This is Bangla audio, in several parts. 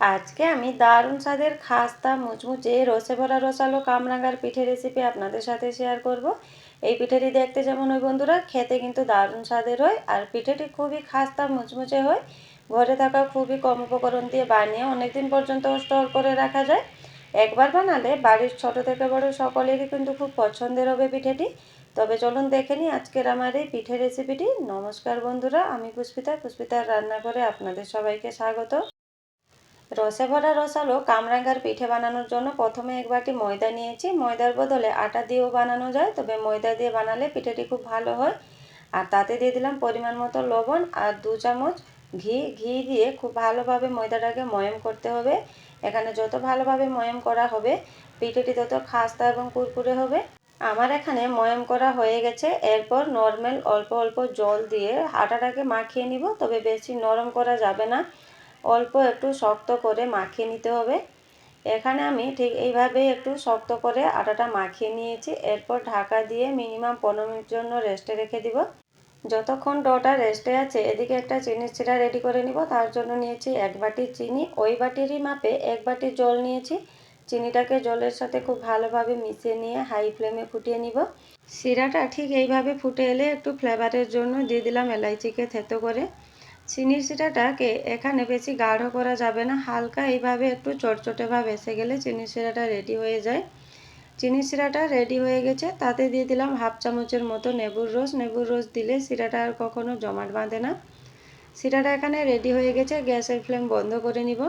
আজকে আমি দারুণ স্বাদের খাস্তা, মুচমুচে, রসে ভরা রসালো কামরাঙ্গার পিঠে রেসিপি আপনাদের সাথে শেয়ার করব। এই পিঠেটি দেখতে যেমন ওই বন্ধুরা, খেতে কিন্তু দারুণ স্বাদের হয় আর পিঠেটি খুবই খাস্তা, মুচমুচে হয়। ঘরে থাকা খুবই কম উপকরণ দিয়ে বানিয়ে অনেকদিন পর্যন্ত স্টোর করে রাখা যায়। একবার বানালে বাড়ির ছোট থেকে বড় সকলেরই কিন্তু খুব পছন্দের হবে পিঠেটি। তবে চলুন দেখে নিই আজকের আমার এই পিঠে রেসিপিটি নমস্কার বন্ধুরা, আমি পুষ্পিতা। পুষ্পিতার রান্না করে আপনাদের সবাইকে স্বাগত। রসে ভরা রসালো কামরাঙ্গার পিঠে বানানোর জন্য প্রথমে এক বাটি ময়দা নিয়েছি। ময়দার বদলে আটা দিয়েও বানানো যায়, তবে ময়দা দিয়ে বানালে পিঠেটি খুব ভালো হয়। আর তাতে দিয়ে দিলাম পরিমাণ মতো লবণ আর দু চামচ ঘি। ঘি দিয়ে খুব ভালোভাবে ময়দাটাকে ময়ম করতে হবে। এখানে যত ভালোভাবে ময়ম করা হবে, পিঠেটি তত খাস্তা এবং কুরকুরে হবে। আমার এখানে ময়ম করা হয়ে গেছে। এরপর নর্মাল অল্প অল্প জল দিয়ে আটাটাকে মাখিয়ে নিব, তবে বেশি নরম করা যাবে না। অল্প একটু শক্ত করে মাখিয়ে নিতে হবে। এখানে আমি ঠিক এইভাবেই একটু শক্ত করে আটাটা মাখিয়ে নিয়েছি। এরপর ঢাকা দিয়ে মিনিমাম পনেরো মিনিট জন্য রেস্টে রেখে দিব। যতক্ষণ ডটা রেস্টে আছে, এদিকে একটা চিনির চিরা রেডি করে নিব। তার জন্য নিয়েছি এক বাটি চিনি। ওই বাটিরই মাপে এক বাটি জল নিয়েছি। চিনিটাকে জলের সাথে খুব ভালোভাবে মিশিয়ে নিয়ে হাই ফ্লেমে ফুটিয়ে নিব। শিরাটা ঠিক এইভাবে ফুটে এলে একটু ফ্লেভারের জন্য দিয়ে দিলাম এলাইচিকে থেতো করে। চিনির শিরাটাকে এখানে বেশি গাঢ় করা যাবে না, হালকা এইভাবে একটু চটচটে ভাব এসে গেলে চিনির শিরাটা রেডি হয়ে যায়। চিনির শিরাটা রেডি হয়ে গেছে, তাতে দিয়ে দিলাম হাফ চামচের মতো নেবুর রস। নেবুর রস দিলে শিরাটা আর কখনো জমাট বাঁধে না। শিরাটা এখানে রেডি হয়ে গেছে, গ্যাসের ফ্লেম বন্ধ করে নিব।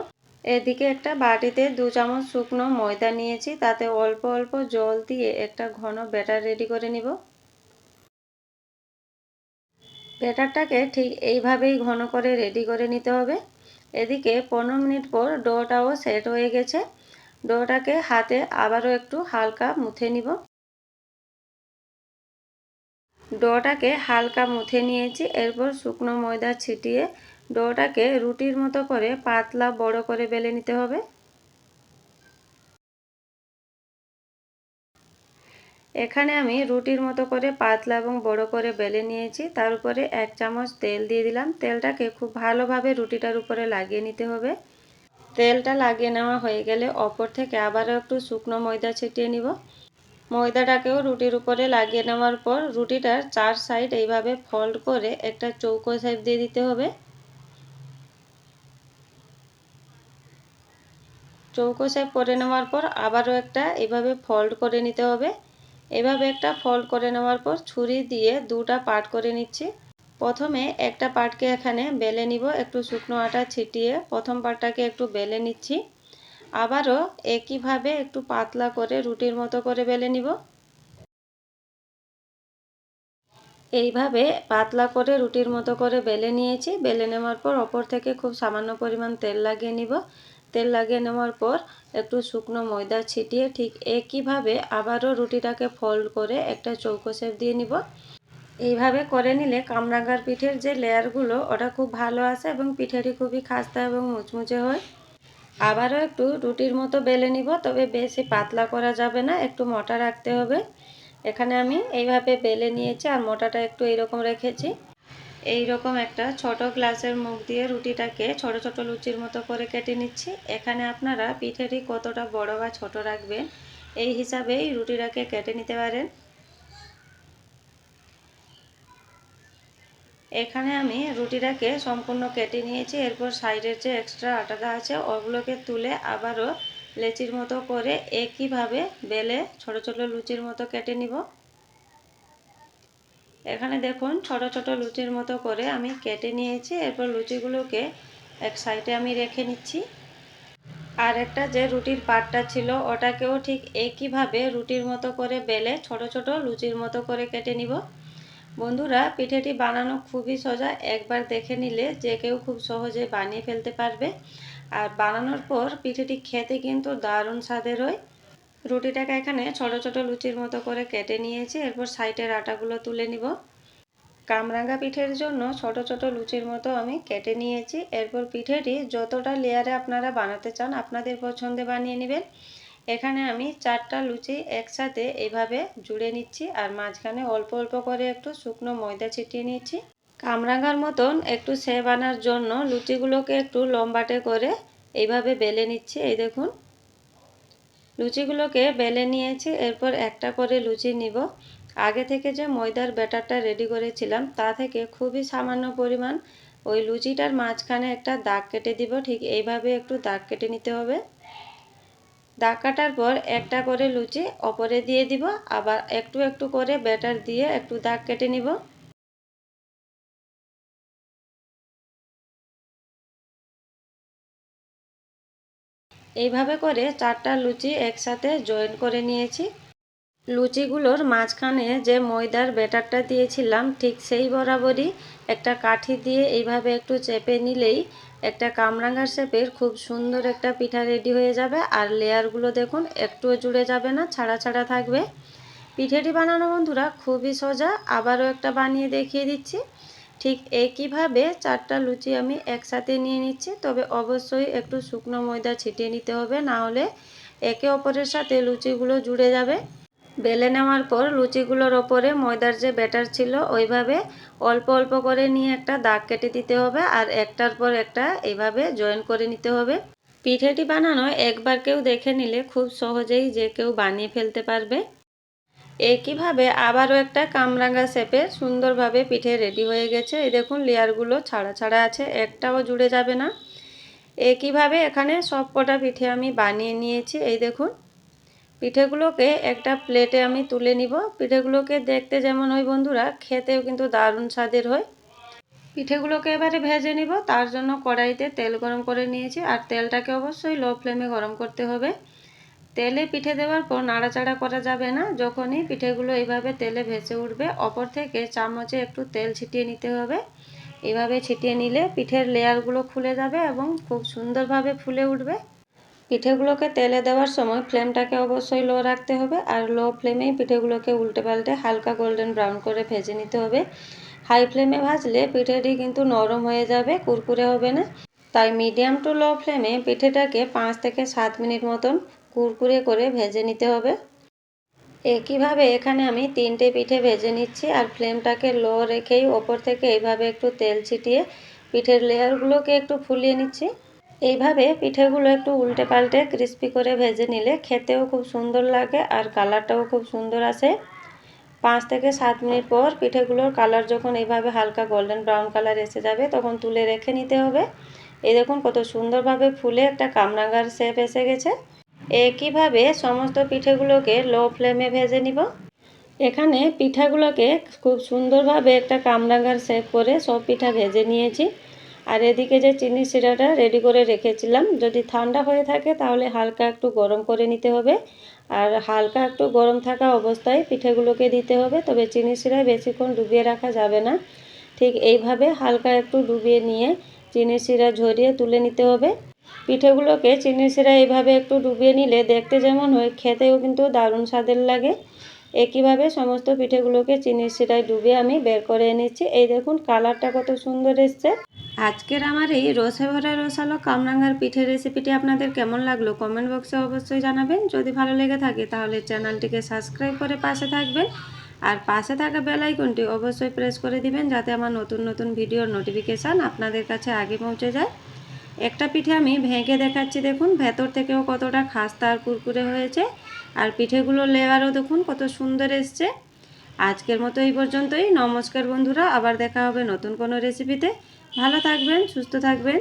এদিকে একটা বাটিতে দু চামচ শুকনো ময়দা নিয়েছি, তাতে অল্প অল্প জল দিয়ে একটা ঘন ব্যাটার রেডি করে নিব। ব্যাটারটাকে ঠিক এইভাবেই ঘন করে রেডি করে নিতে হবে। এদিকে পনেরো মিনিট পর ডোটাও সেট হয়ে গেছে। ডোটাকে হাতে আবারও একটু হালকা মুথে নিব। ডোটাকে হালকা মুথে নিয়েছি, এরপর শুকনো ময়দা ছিটিয়ে ডোটাকে রুটির মতো করে পাতলা বড় করে বেলে নিতে হবে। এখানে আমি রুটির মতো করে পাতলা এবং বড় করে বেলে নিয়েছি। তার উপরে এক চামচ তেল দিয়ে দিলাম। তেলটাকে খুব ভালোভাবে রুটিটার উপরে লাগিয়ে নিতে হবে। তেলটা লাগিয়ে নেওয়া হয়ে গেলে অপর থেকে আবারও একটু শুকনো ময়দা ছিটিয়ে নিব। ময়দাটাকেও রুটির উপরে লাগিয়ে নেওয়ার পর রুটিটার চার সাইড এইভাবে ফোল্ড করে একটা চৌকো শেপ দিয়ে দিতে হবে। চৌকো শেপ করে নেওয়ার পর আবারও একটা এইভাবে ফোল্ড করে নিতে হবে। এভাবে একটা ফল করে নেওয়ার পর ছুরি দিয়ে দুটা পার্ট করে নিচ্ছি। প্রথমে একটা পার্টকে এখানে বেলে নিব, একটু শুকনো আটা ছিটিয়ে প্রথম পার্টটাকে একটু বেলে নিচ্ছি। আবারও একইভাবে একটু পাতলা করে রুটির মতো করে বেলে নিব। এইভাবে পাতলা করে রুটির মতো করে বেলে নিয়েছি। বেলে নেওয়ার পর ওপর থেকে খুব সামান্য পরিমাণ তেল লাগিয়ে নিব। তেল লাগিয়ে নেওয়ার পর একটু শুকনো ময়দা ছিটিয়ে ঠিক একইভাবে আবারও রুটিটাকে ফোল্ড করে একটা চৌকো শেপ দিয়ে নিব। এইভাবে করে নিলে কামরাঙ্গার পিঠের যে লেয়ারগুলো, ওটা খুব ভালো আসে এবং পিঠেটি খুবই খাস্তা এবং মুচমুচে হয়। আবারও একটু রুটির মতো বেলে নিব, তবে বেশি পাতলা করা যাবে না, একটু মোটা রাখতে হবে। এখানে আমি এইভাবে বেলে নিয়েছি আর মোটাটা একটু এইরকম রেখেছি। এই রকম একটা ছোট গ্লাসের মুখ দিয়ে রুটিটাকে ছোট ছোট লুচির মতো করে কেটে নিচ্ছি। এখানে আপনারা পিঠেটি কতটা বড় বা ছোট রাখবেন, এই হিসাবেই রুটিটাকে কেটে নিতে পারেন। এখানে আমি রুটিটাকে সম্পূর্ণ কেটে নিয়েছি। এরপর সাইডের যে এক্সট্রা আটাটা আছে, ওগুলোকে তুলে আবারও লেচির মতো করে একইভাবে বেলে ছোট ছোট লুচির মতো কেটে নিব। এখানে দেখুন ছোট ছোট লুচির মতো করে আমি কেটে নিয়েছি। এরপর লুচিগুলোকে এক সাইডে আমি রেখে নিচ্ছি। আর একটা যে রুটির পাটটা ছিল, ওটাকেও ঠিক একইভাবে রুটির মতো করে বেলে ছোট ছোট লুচির মতো করে কেটে নিব। বন্ধুরা, পিঠেটি বানানো খুবই সোজা। একবার দেখে নিলে যে কেউ খুব সহজে বানিয়ে ফেলতে পারবে। আর বানানোর পর পিঠেটি খেতে কিন্তু দারুণ স্বাদের হয়। রুটিটাকে এখানে ছোট ছোট লুচির মতো করে কেটে নিয়েছি। এরপর সাইডের আটাগুলো তুলে নিব। কামরাঙ্গা পিঠের জন্য ছোট ছোট লুচির মতো আমি কেটে নিয়েছি। এরপর পিঠেটি যতটা লেয়ারে আপনারা বানাতে চান আপনাদের পছন্দে বানিয়ে নেবেন। এখানে আমি চারটা লুচি একসাথে এইভাবে জুড়ে নিচ্ছি আর মাঝখানে অল্প অল্প করে একটু শুকনো ময়দা ছিটিয়ে নিচ্ছি। কামরাঙ্গার মতন একটু সে বানার জন্য লুচিগুলোকে একটু লম্বাটে করে এইভাবে বেলে নিচ্ছি। এই দেখুন লুচিগুলোকে বেলে নিয়েছি, এরপর একটা করে লুচি নিব। আগে থেকে যে ময়দার ব্যাটারটা রেডি করেছিলাম, তা থেকে খুবই সামান্য পরিমাণ ওই লুচিটার মাঝখানে একটা দাগ কেটে দিব, ঠিক এইভাবে একটু দাগ কেটে নিতে হবে। দাগ কাটার পর একটা করে লুচি ওপরে দিয়ে দিব, আবার একটু একটু করে ব্যাটার দিয়ে একটু দাগ কেটে নিব। এইভাবে করে চারটা লুচি একসাথে জয়েন করে নিয়েছি। লুচিগুলোর মাঝখানে যে ময়দার ব্যাটারটা দিয়েছিলাম, ঠিক সেই বরাবরই একটা কাঠি দিয়ে এইভাবে একটু চেপে নিলেই একটা কামরাঙ্গার শেপের খুব সুন্দর একটা পিঠা রেডি হয়ে যাবে। আর লেয়ারগুলো দেখুন, একটুও জুড়ে যাবে না, ছাড়া ছাড়া থাকবে। পিঠেটি বানানো বন্ধুরা খুবই সোজা, আবারও একটা বানিয়ে দেখিয়ে দিচ্ছি। ঠিক একইভাবে চারটা লুচি আমি একসাথে নিয়ে নিচ্ছি, তবে অবশ্যই একটু শুকনো ময়দা ছিটিয়ে নিতে হবে, না হলে একে অপরের সাথে লুচিগুলো জুড়ে যাবে। বেলে নেওয়ার পর লুচিগুলোর ওপরে ময়দার যে ব্যাটার ছিল, ওইভাবে অল্প অল্প করে নিয়ে একটা দাগ কেটে দিতে হবে আর একটার পর একটা এইভাবে জয়েন করে নিতে হবে। পিঠেটি বানানো একবার কেউ দেখে নিলে খুব সহজেই যে কেউ বানিয়ে ফেলতে পারবে। একইভাবে আবারও একটা কামরাঙ্গা শেপে সুন্দরভাবে পিঠে রেডি হয়ে গেছে? এই দেখুন, লেয়ারগুলো ছাড়া ছাড়া আছে, একটাও জুড়ে যাবে না। একইভাবে এখানে সব কটা পিঠে আমি বানিয়ে নিয়েছি? এই দেখুন, পিঠেগুলোকে একটা প্লেটে আমি তুলে নিব। পিঠেগুলোকে দেখতে যেমন হয় বন্ধুরা, খেতেও কিন্তু দারুণ স্বাদের হয়। পিঠেগুলোকে এবারে ভেজে নিব। তার জন্য কড়াইতে তেল গরম করে নিয়েছি। আর তেলটাকে অবশ্যই লো ফ্লেমে গরম করতে হবে। তেলে পিঠে দেওয়ার পর নাড়াচাড়া করা যাবে না, যখনই পিঠেগুলো এইভাবে তেলে ভেসে উঠবে, অপর থেকে চামচে একটু তেল ছিটিয়ে নিতে হবে। এভাবে ছিটিয়ে নিলে পিঠের লেয়ারগুলো খুলে যাবে এবং খুব সুন্দরভাবে ফুলে উঠবে। পিঠেগুলোকে তেলে দেওয়ার সময় ফ্লেমটাকে অবশ্যই লো রাখতে হবে আর লো ফ্লেমেই পিঠেগুলোকে উল্টে পাল্টে হালকা গোল্ডেন ব্রাউন করে ভেজে নিতে হবে। হাই ফ্লেমে ভাজলে পিঠেটি কিন্তু নরম হয়ে যাবে, কুরকুরে হবে না। তাই মিডিয়াম টু লো ফ্লেমে পিঠেটাকে পাঁচ থেকে সাত মিনিট মতন কুরকুরে করে ভেজে নিতে হবে। একইভাবে এখানে আমি তিনটে পিঠে ভেজে নিচ্ছি আর ফ্লেমটাকে লো রেখেই ওপর থেকে এইভাবে একটু তেল ছিটিয়ে পিঠের লেয়ারগুলোকে একটু ফুলিয়ে নিচ্ছি। এইভাবে পিঠেগুলো একটু উল্টে পাল্টে ক্রিস্পি করে ভেজে নিলে খেতেও খুব সুন্দর লাগে আর কালারটাও খুব সুন্দর আসে। পাঁচ থেকে সাত মিনিট পর পিঠেগুলোর কালার যখন এইভাবে হালকা গোল্ডেন ব্রাউন কালার এসে যাবে তখন তুলে রেখে নিতে হবে। এই দেখুন কত সুন্দরভাবে ফুলে একটা কামরাঙ্গার শেপ এসে গেছে। একইভাবে সমস্ত পিঠেগুলোকে লো ফ্লেমে ভেজে নিব? এখানে পিঠাগুলোকে খুব সুন্দরভাবে একটা কামরাঙ্গার শেপ করে সব পিঠা ভেজে নিয়েছি। আর এদিকে যে চিনি শিরাটা রেডি করে রেখেছিলাম, যদি ঠান্ডা হয়ে থাকে তাহলে হালকা একটু গরম করে নিতে হবে। আর হালকা একটু গরম থাকা অবস্থায় পিঠেগুলোকে দিতে হবে, তবে চিনি শিরায় বেশিক্ষণ ডুবিয়ে রাখা যাবে না। ঠিক এইভাবে হালকা একটু ডুবিয়ে নিয়ে চিনি শিরা ঝরিয়ে তুলে নিতে হবে। পিঠেগুলোকে চিনি শিরা এইভাবে একটু ডুবিয়ে নিলে দেখতে যেমন হয়, খেতেও কিন্তু দারুণ স্বাদের লাগে। একইভাবে সমস্ত পিঠেগুলোকে চিনির শিরায় ডুবিয়ে আমি বের করে এনেছি। এই দেখুন, কালারটা কত সুন্দর এসছে। আজকের আমার এই রসে ভরা রসালো কামরাঙ্গার পিঠের রেসিপিটি আপনাদের কেমন লাগল কমেন্ট বক্সে অবশ্যই জানাবেন। যদি ভালো লেগে থাকে তাহলে চ্যানেলটিকে সাবস্ক্রাইব করে পাশে থাকবেন। আর পাশে থাকা বেল আইকনটি অবশ্যই প্রেস করে দিবেন, যাতে আমার নতুন নতুন ভিডিওর নোটিফিকেশান আপনাদের কাছে আগে পৌঁছে যায়। একটা পিঠে আমি ভেঙে দেখাচ্ছি, দেখুন। ভেতর থেকেও কতটা খাস্তা আর কুরকুরে হয়েছে। আর পিঠেগুলো লেয়ারও দেখুন, কত সুন্দর এসছে। আজকের মতো এই পর্যন্তই। নমস্কার বন্ধুরা, আবার দেখা হবে নতুন কোনো রেসিপিতে ভালো থাকবেন, সুস্থ থাকবেন।